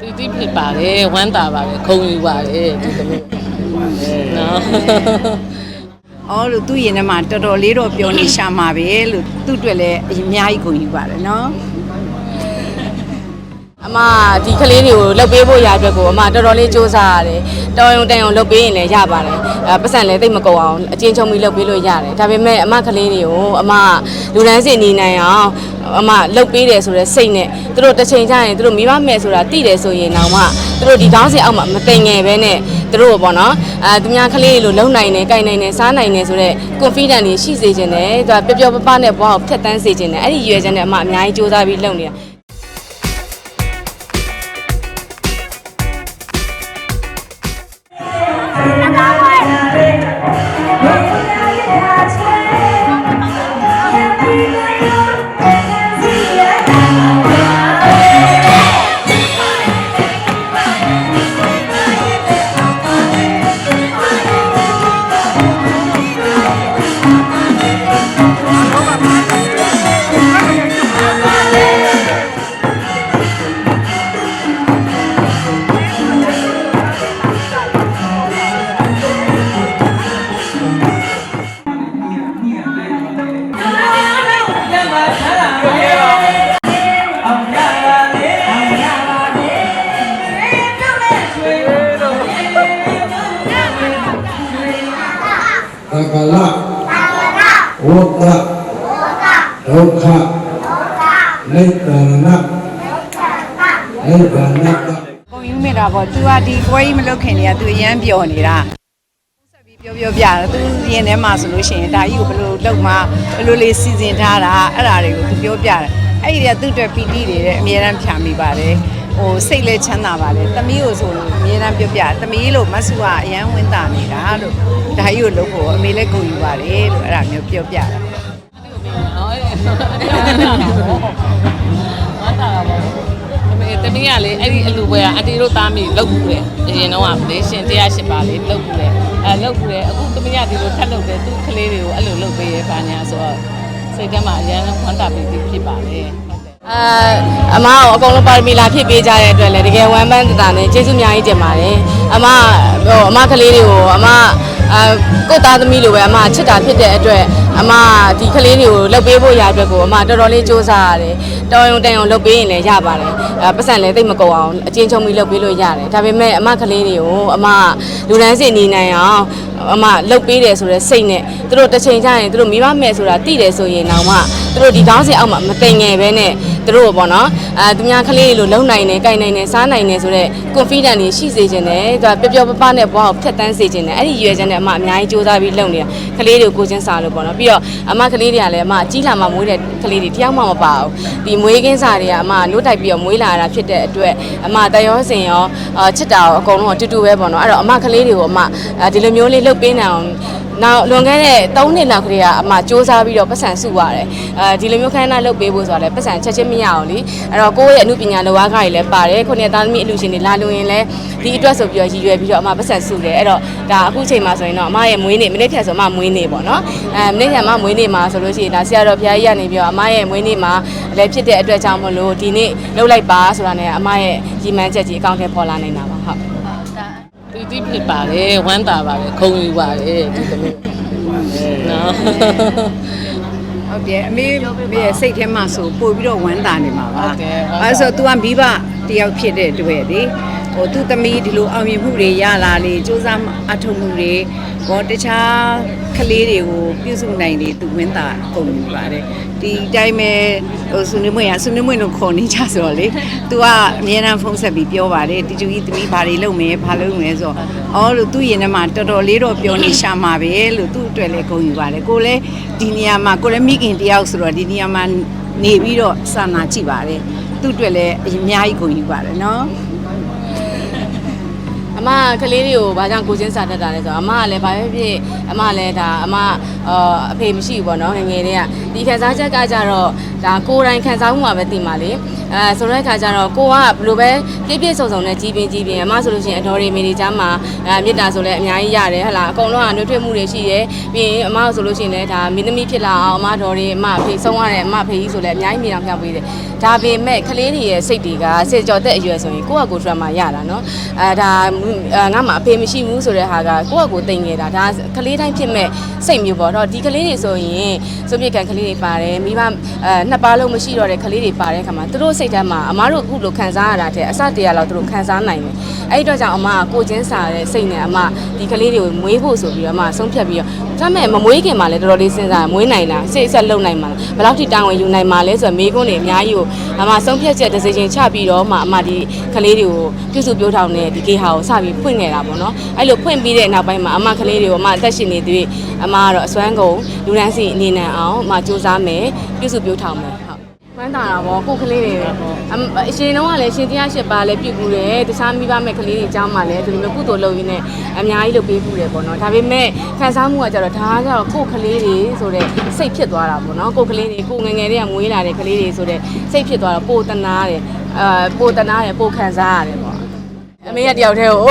တီတီဖြစ်ပါတယ်ဝမ်းသာပါတယ်ခုံယူပါတယ်ဒီသမီးနော်အော်လို့သူ့ရင်ထဲမှာတော်တော်လေးတော့ပြောနေရှာမှာပဲလို့သူ့အတွက်လည်းအများကြီးကုန်ယူပါတယ်နော် အမဒီကလေးတွေကိုလှုပ်ပေးဖို့ရအတွက်ကိုအမတော်တော်လေးစူးစမ်းရတယ်တော်ရုံတန်ရုံလှုပ်ပေးရင်လည်းရပါတယ်အဲပတ်စံလည်းတိတ်မကုန်အောင်အချင်းချုံပြီးလှုပ်ပေးလို့ရတယ်ဒါပေမဲ့အမကလေးတွေကိုအမလူတန်းစင်နေနိုင်အောင်အမလှုပ်ပေးတယ်ဆိုတဲ့စိတ်နဲ့သူတို့တစ်ချိန်ကျရင်သူတို့မိမမဲ့ဆိုတာသိတယ်ဆိုရင်တော့မှသူတို့ဒီကောင်းစင်အောက်မှာမတိမ်ငယ်ပဲနဲ့သူတို့ပေါ့နော်အဲသူများကလေးတွေလိုလုံနိုင်တယ်၊ကြိုင်နိုင်တယ်၊စားနိုင်တယ်ဆိုတော့ confidence တွေရှိစေခြင်းနဲ့သူကပျော်ပျော်ပပနဲ့ဘဝကိုဖျက်ဆီးစေခြင်းနဲ့အဲ့ဒီရွယ်ချက်နဲ့အမအများကြီးစူးစမ်းပြီးလုပ်နေတာ သကလဝတ္တဒုက္ခနိဗ္ဗာန်နိဗ္ဗာန်ကုန်ယူမိတာပေါ့သူကဒီပွဲကြီးမလုပ်ခင်တည်းကသူအရန်ပျော်နေတာဆက်ပြီးပြောပြောပြတယ်သူရင်ထဲမှာဆိုလို့ရှိရင်ဒါကြီးကိုဘယ်လိုလုပ်မှဘယ်လိုလေးစီစဉ်ထားတာအဲ့ဒါတွေကိုသူပြောပြတယ်အဲ့ဒီတည်းကသူ့အတွက်ပီတိတွေတဲ့အများအားဖြာမိပါတယ် ဟိုစိတ်လည်းချမ်းသာပါတယ်တမီးကိုဆိုလို့အများအားပြောပြတမီးလို့မဆူကအရန်ဝင်းတာနေတာလို့ဒါကြီးကိုလုပ်ဖို့အမေလည်းကုန်ယူပါတယ်လို့အဲ့ဒါမျိုးပြောပြတာဟောအဲ့ဒါဝမ်းသာပါဘောအမေတမီးကလေအဲ့ဒီအလူပွဲကအတီတို့သားမိလောက်ဘူးလေအရင်တော့ကလေရှင်108ပါလေလောက်ဘူးလေအဲလောက်ဘူးလေအခုတမီးကဒီလိုထပ်လုပ်တယ်သူ့ကလေးတွေကိုအဲ့လိုလုပ်ပေးရပါညာဆိုတော့စိတ်ထဲမှာအရန်ဝမ်းသာပြီးဖြစ်ပါလေဟုတ်တယ် အာအမကိုအကုန်လုံးပါရမီလာဖြစ်ပေးကြတဲ့အတွက်လည်းတကယ်ဝမ်းပန်းတတာနဲ့ကျေးဇူးအများကြီးတင်ပါတယ်အမဟိုအမကလေးတွေကိုအမအာကိုယ့်သားသမီးလိုပဲအမချစ်တာဖြစ်တဲ့အတွက်အမဒီကလေးတွေကိုလှုပ်ပေးဖို့ရအတွက်ကိုအမတော်တော်လေးစူးစမ်းရတယ်တော်ရုံတန်ရုံလှုပ်ပေးရင်လည်းရပါတယ်အဲပတ်စံလည်းတိတ်မကုန်အောင်အချင်းချုံပြီးလှုပ်ပေးလို့ရတယ်ဒါပေမဲ့အမကလေးတွေကိုအမလူတန်းစင်နေနိုင်အောင်အမလှုပ်ပေးတယ်ဆိုတဲ့စိတ်နဲ့သူတို့တစ်ချိန်ကျရင်သူတို့မိမမဲ့ဆိုတာသိတယ်ဆိုရင်တော့မှသူတို့ဒီကောင်းစင်အောက်မှာမတိမ်ငယ်ပဲနဲ့ သူတို့ပေါ့နော်အဲသူများကလေးတွေလိုလုံနိုင်တယ်၊ကြိုင်နိုင်တယ်၊စားနိုင်တယ်ဆိုတော့ confidence တွေရှိစေခြင်းနဲ့သူကပျော်ပျော်ပပနဲ့ဘဝကိုဖျက်ဆီးစေခြင်းနဲ့အဲ့ဒီရွယ်ချက်နဲ့အမအများကြီးစူးစမ်းပြီးလုပ်နေတာကလေးတွေကိုကိုချင်းစာလို့ပေါ့နော်ပြီးတော့အမကလေးတွေကလည်းအမကြီးလာမှမွေးတဲ့ကလေးတွေတယောက်မှမပါဘူးဒီမွေးကင်းစာတွေကအမနိုးတိုက်ပြီးတော့မွေးလာတာဖြစ်တဲ့အတွက်အမတရောစင်ရောအာချစ်တာရောအကုန်လုံးအတူတူပဲပေါ့နော်အဲ့တော့အမကလေးတွေကိုအမဒီလိုမျိုးလေးလှုပ်ပေးနိုင်အောင် နောက်လွန်ခဲ့တဲ့3နှစ်လောက်ကလေးကအမစူးစမ်းပြီးတော့ပတ်စံစုရတယ်အဲဒီလိုမျိုးခန်းနာလှုပ်ပေးဖို့ဆိုတာလည်းပတ်စံချက်ချင်းမရအောင်လီအဲ့တော့ကိုယ့်ရဲ့အမှုပညာလောကကြီးလည်းပါတယ်ခုနှစ်သားသမီးအလူရှင်တွေလာလို့ရင်လည်းဒီအတွက်ဆိုပြီးတော့ရည်ရွယ်ပြီးတော့အမပတ်စံစုတယ်အဲ့တော့ဒါအခုချိန်မှာဆိုရင်တော့အမရဲ့မွေးနေ့မနေ့ဖြတ်ဆိုအမမွေးနေ့ပေါ့နော်အဲမနေ့ဖြတ်အမမွေးနေ့မှာဆိုလို့ရှိရင်ဒါဆရာတော်ဘုရားကြီးကနေပြီးတော့အမရဲ့မွေးနေ့မှာလည်းဖြစ်တဲ့အတွက်ကြောင့်မလို့ဒီနေ့လှုပ်လိုက်ပါဆိုတာနဲ့အမရဲ့ရည်မှန်းချက်ကြီးအကောင့်ထဲပေါ်လာနေတာပါဟုတ် တီတီဖြစ်ပါတယ်ဝမ်းသာပါတယ်ခုံယူပါတယ်ဒီသမီးနော်ဟုတ်တယ်အမေမေရဲ့စိတ်ထဲမှာဆိုပို့ပြီးတော့ဝမ်းသာနေမှာပါဟုတ်တယ်ဝမ်းသာအဲဆို तू ကမိဘတယောက်ဖြစ်တဲ့တွေ့လေ ဟိုသူ့သမီးဒီလိုအောင်မြင်မှုတွေရလာလေစူးစမ်းအထောက်မှုတွေဘောတခြားကလေးတွေကိုပြုစုနိုင်တယ်သူဝင်းသာကုန်ပြီပါတယ်ဒီအတိုင်းပဲဟိုဆုနေမွေးရဆုနေမွေးလို့ခေါ်နေကြဆိုတော့လေ तू ကအမြဲတမ်းဖုန်းဆက်ပြီးပြောပါတယ်တီကျူကြီးသမီးဘာတွေလုပ်မယ်ဘာလုပ်မယ်ဆိုတော့အော်လို့သူ့ရင်ထဲမှာတော်တော်လေးတော့ပြောနေရှာမှာပဲလို့သူ့အတွက်လည်းကုန်ယူပါတယ်ကိုလည်းဒီနေရာမှာကိုလည်းမိခင်တယောက်ဆိုတော့ဒီနေရာမှာနေပြီးတော့စာနာကြည့်ပါတယ်သူ့အတွက်လည်းအများကြီးကုန်ယူပါတယ်နော် အမကလေးတွေကိုဘာကြောင့်ကိုချင်းစာတတ်တာလဲဆိုတော့အမကလည်းဘာပဲဖြစ်အမလည်းဒါအမအာအဖေမရှိဘူးပေါ့နော်ငယ်ငယ်တည်းကဒီခံစားချက်ကကြတော့ဒါကိုယ်တိုင်ခံစားမှုမှာပဲသိမှာလေအဲဆိုတဲ့အခါကျတော့ကိုကဘယ်လိုပဲပြည့်ပြည့်စုံစုံနဲ့ကြီးပြင်းကြီးပြင်းအမဆိုလို့ရှိရင်အတော်ရီမီဒီကြားမှာအဲမေတ္တာဆိုလည်းအများကြီးရတယ်ဟဟလားအကုန်လုံးကနှွေးထွေးမှုတွေရှိတယ်ပြီးရင်အမဆိုလို့ရှိရင်လည်းဒါမင်းသမီးဖြစ်လာအောင်အမတော်ရီအမအဖေဆုံးရတယ်အမအဖေကြီးဆိုလည်းအများကြီးမြေတောင်ဖျောက်ပေးတယ်ဒါပေမဲ့ကလေးတွေရဲ့စိတ်တွေကစေကြော်တဲ့အရွယ်ဆိုရင်ကိုယ့်အကို drama ရတာနော်အဲဒါအဲငါမှအဖေမရှိဘူးဆိုတဲ့ဟာကကိုယ့်အကိုတိမ်နေတာဒါကလေးတိုင်းဖြစ်မဲ့စိတ်မျိုးပေါ့တော့ဒီကလေးတွေဆိုရင်စုပ်ပြစ်ကန်ကလေးတွေပါတယ်မိဘအဲနှစ်ပါးလုံးမရှိတော့တဲ့ကလေးတွေပါတဲ့ခါမှာသူတို့စိတ်ထဲမှာအမားတို့အခုလိုခံစားရတာတဲ့အစတရားလောက်သူတို့ခံစားနိုင်တယ်အဲ့ဒီတော့ကြောင့်အမကကိုချင်းစာတဲ့စိတ်နဲ့အမဒီကလေးတွေကိုမွေးဖို့ဆိုပြီးတော့အမဆုံးဖြတ်ပြီးတော့ဒါမဲ့မမွေးခင်မှာလည်းတော်တော်လေးစဉ်းစားမွေးနိုင်လားစိတ်ဆက်လုံနိုင်မှာလားဘယ်လောက်ထိတာဝန်ယူနိုင်မှာလဲဆိုတော့မိကုန်းတွေအများကြီးကိုအမဆုံးဖြတ်ချက်တစ်စိချင်းချပြီးတော့မှအမဒီကလေးတွေကိုပြုစုပြောထောင်တဲ့ဒီကေဟာကိုစပြီးဖွင့်နေတာပေါ့နော်အဲ့လိုဖွင့်ပြီးတဲ့နောက်ပိုင်းမှာအမကလေးတွေကိုအမအသက်ရှင်နေသေးအမကတော့အစွမ်းကုန်လူရန်စီအနေနဲ့အောင်အမစူးစမ်းမယ်ပြုစုပြောထောင်မယ်ဟုတ်ဝ မ်းသာတာပေါ့ကိုယ်ကလေးတွေအမအရှင်တော့ကလည်းရှင်တရားရှစ်ပါလည်းပြုတ်ဘူးတယ်တခြားမိဘမဲ့ကလေးတွေအကြောင်းမှလည်းဒီလိုမျိုးကုသိုလ်လုပ်ရင်းနဲ့အများကြီးလုပ်ပေးဘူးတယ်ပေါ့နော်ဒါပေမဲ့ခံစားမှုကကြတော့ဒါကကြတော့ကိုယ်ကလေးတွေဆိုတဲ့စိတ်ဖြစ်သွားတာပေါ့နော်ကိုယ်ကလေးတွေကိုယ်ငယ်ငယ်တည်းကမွေးလာတဲ့ကလေးတွေဆိုတဲ့စိတ်ဖြစ်သွားတော့ပိုတနာတယ်အာပိုတနာတယ်ပိုခံစားရတယ်ပေါ့ အမေကတယောက်တည်းကို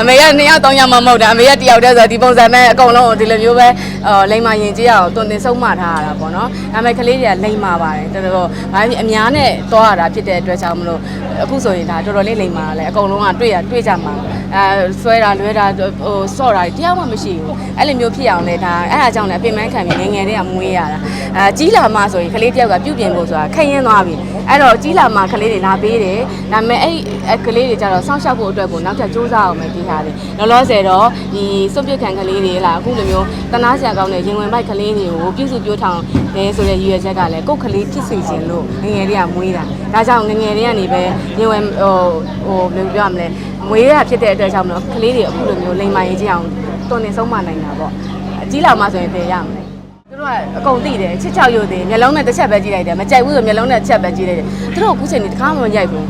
အမေကနှစ်ယောက်သုံးယောက်မှမဟုတ်တာအမေကတယောက်တည်းဆိုတော့ဒီပုံစံနဲ့အကုန်လုံးကိုဒီလိုမျိုးပဲအော်လိမ္မာရင်ကြီးအောင်တွင်တင်ဆုံးမထားရတာပေါ့နော်ဒါပေမဲ့ကလေးတွေကလိမ္မာပါတယ်တော်တော်ဘာဖြစ်အများနဲ့သွားရတာဖြစ်တဲ့အတွက်ကြောင့်မလို့အခုဆိုရင်ဒါတော်တော်လေးလိမ္မာလဲအကုန်လုံးကတွေ့ရတွေ့ကြမှာ အဲဆွဲတာလွဲတာဟိုစော့တာတရားမှမရှိဘူးအဲ့လိုမျိုးဖြစ်အောင်လဲဒါအဲ့ဒါကြောင့်လည်းအပင်ပန်းခံပြီးငယ်ငယ်တည်းကမွေးရတာအဲကြီးလာမှဆိုရင်ကလေးတယောက်ကပြုတ်ပြင်ဖို့ဆိုတာခရင်သွားပြီအဲ့တော့ကြီးလာမှကလေးတွေလာပေးတယ်ဒါပေမဲ့အဲ့အဲ့ကလေးတွေကြတော့စောင့်ရှောက်ဖို့အတွက်ကိုနောက်ထပ်စူးစမ်းအောင်ပဲပြီးထားတယ်လောလောဆယ်တော့ဒီစွန့်ပစ်ခံကလေးတွေလားအခုလိုမျိုးတနာစရာကောင်းတဲ့ရင်ဝင်ပိုက်ကလေးတွေကိုပြုစုပြောထောင်တယ်ဆိုတဲ့ရည်ရွယ်ချက်ကလည်းကိုယ့်ကလေးဖြစ်စေခြင်းလို့ငယ်ငယ်တည်းကမွေးတာဒါကြောင့်ငယ်ငယ်တည်းကနေပဲရင်ဝင်ဟိုဟိုဘယ်လိုပြောရမလဲ မွေးရဖြစ်တဲ့အတွက်ကြောင့်မလို့ကလေးတွေအခုလိုမျိုးလိမ္မာရေးကြအောင်တွန်နေဆုံးမနိုင်တာပေါ့အကြီးလာမှဆိုရင်တည်ရမယ်သူတို့ကအကုန်သိတယ်ချစ်ချောက်ရုပ်သေးမျက်လုံးနဲ့တစ်ချက်ပဲကြည့်လိုက်တယ်မကြိုက်ဘူးဆိုမျက်လုံးနဲ့တစ်ချက်ပဲကြည့်လိုက်တယ်သူတို့အခုချိန်นี้တခါမှမရိုက်ဘူး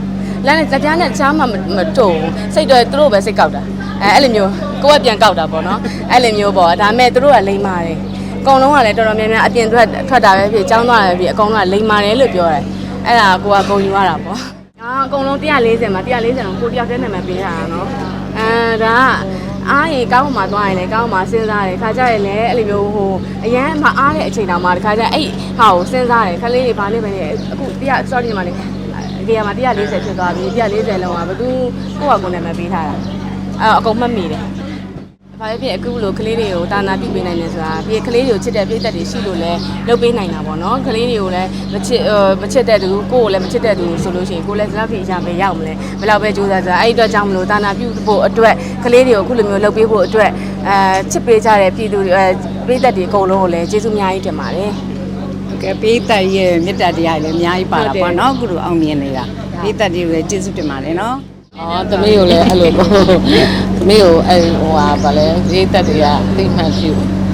လမ်းနဲ့ကြပြားနဲ့ချားမှမတုံစိတ်တော့သူတို့ပဲစိတ်ကောက်တာအဲအဲ့လိုမျိုးကိုကပြန်ကောက်တာပေါ့နော်အဲ့လိုမျိုးပေါ့ဒါပေမဲ့သူတို့ကလိမ္မာတယ်အကုန်လုံးကလည်းတော်တော်များများအပြင်ထွက်ထွက်တာပဲဖြစ်ចောင်းသွားတာပဲဖြစ်အကုန်လုံးကလိမ္မာတယ်လို့ပြောတယ်အဲ့ဒါကိုကဂုံယူရတာပေါ့ အာအကုန်လုံး140မှာ140တော့ကိုတယောက်တည်းနာမည်ပေးရတာနော်အဲဒါကအားရင်ကောင်းမှသွားရင်လည်းကောင်းမှစဉ်းစားတယ်ခါကြရင်လည်းအဲ့လိုမျိုးဟိုအရန်မအားတဲ့အချိန်တောင်မှတခါကျအဲ့ဟာကိုစဉ်းစားတယ်ခလေးတွေဘာလေးပဲနေအခု100 sorry မှာလေအကေမှာ140ဖြစ်သွားပြီ140လုံးကဘသူကိုယ့်ဟာကိုယ်နာမည်ပေးထားတာအဲအကုန်မှတ်မိတယ် ဘာပဲဖြစ်အခုလိုကလေးတွေကိုတာနာပြုပေးနိုင်တယ်ဆိုတာပြီးကလေးတွေကိုချစ်တဲ့ပြည့်သက်တွေရှိလို့လဲလုပ်ပေးနိုင်တာပေါ့နော်ကလေးတွေကိုလည်းမချစ်မချစ်တဲ့သူကိုယ့်ကိုလည်းမချစ်တဲ့သူဆိုလို့ရှိရင်ကိုယ်လည်းဒီလောက်ထိအရာပဲရောက်မလဲဘယ်လောက်ပဲကြိုးစားစားအဲ့ဒီအတွက်ကြောင့်မလို့တာနာပြုဖို့အတွက်ကလေးတွေကိုအခုလိုမျိုးလုပ်ပေးဖို့အတွက်အဲချစ်ပေးကြတဲ့ပြည်သူတွေအဲပြည့်သက်တွေအကုန်လုံးကိုလည်းကျေးဇူးအများကြီးတင်ပါတယ်ဟုတ်ကဲ့ပေးသက်ရဲ့မေတ္တာတရားလည်းအများကြီးပါတာပေါ့နော်အခုလိုအောင်မြင်နေတာပေးသက်တွေကိုလည်းကျေးဇူးတင်ပါတယ်နော်အော်သမီးကိုလည်းအဲ့လိုပေါ့သ မီးကိုအဲ့ဟိုဟာဗာလဲရေးသက်တွေကသိမှန်ပြု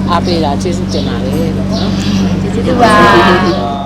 အားပေးတာကျေးဇူးတင်ပါတယ်လို့နော်ကျေးဇူးပါ